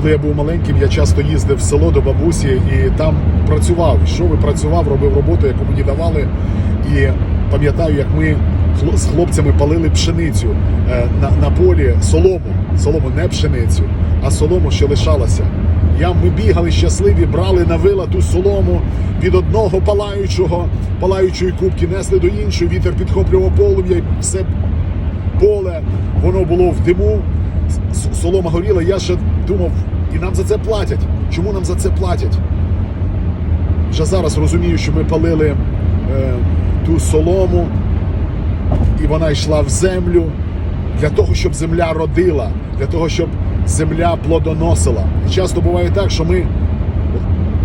коли я був маленьким, я часто їздив в село до бабусі і там працював. Йшов і працював, робив роботу, яку мені давали. І пам'ятаю, як ми з хлопцями палили пшеницю е, на, на полі солому. Солому не пшеницю, а солому, що лишалася. Я, ми бігали щасливі, брали на вила ту солому від одного палаючого, палаючої кубки, несли до іншої, вітер підхоплював полум'я, і все поле, воно було в диму, солома горіла. Я ще думав, і нам за це платять. Чому нам за це платять? Вже зараз розумію, що ми палили е, ту солому, і вона йшла в землю для того, щоб земля родила, для того, щоб земля плодоносила. І часто буває так, що ми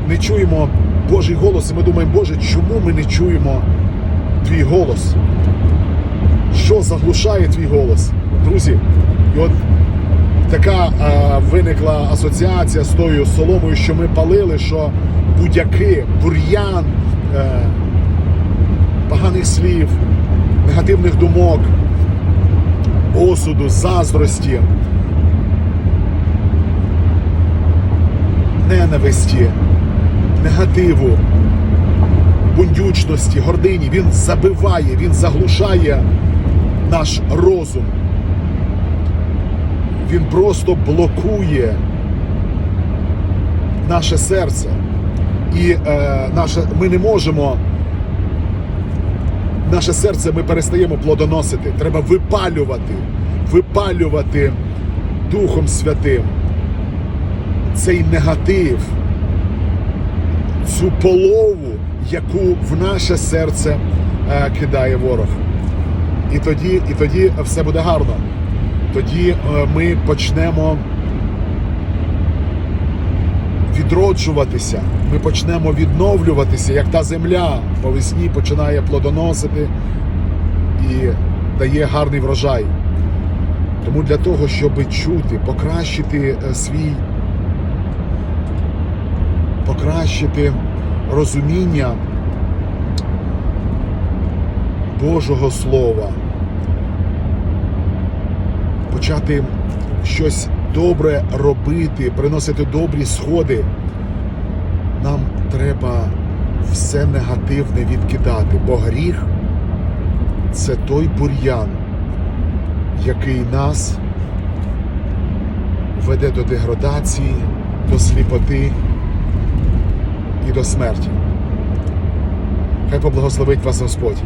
не чуємо Божий голос, і ми думаємо, Боже, чому ми не чуємо твій голос? Що заглушає твій голос? Друзі, і от така е, виникла асоціація з тою соломою, що ми палили, що будь-яки, бур'ян, е, поганих слів, негативних думок, осуду, заздрості, ненависті, негативу, бундючності, гордині. Він забиває, він заглушає наш розум. Він просто блокує наше серце. І е, наше, ми не можемо. Наше серце ми перестаємо плодоносити. Треба випалювати, випалювати Духом Святим цей негатив, цю полову, яку в наше серце е, кидає ворог. І тоді, і тоді все буде гарно. Тоді е, ми почнемо відроджуватися, ми почнемо відновлюватися, як та земля по весні починає плодоносити і дає гарний врожай. Тому для того, щоб чути, покращити е, свій, покращити розуміння Божого Слова, почати щось добре робити, приносити добрі сходи, нам треба все негативне відкидати, бо гріх це той бур'ян, який нас веде до деградації, до сліпоти і до смерті. Хай поблагословить вас Господь.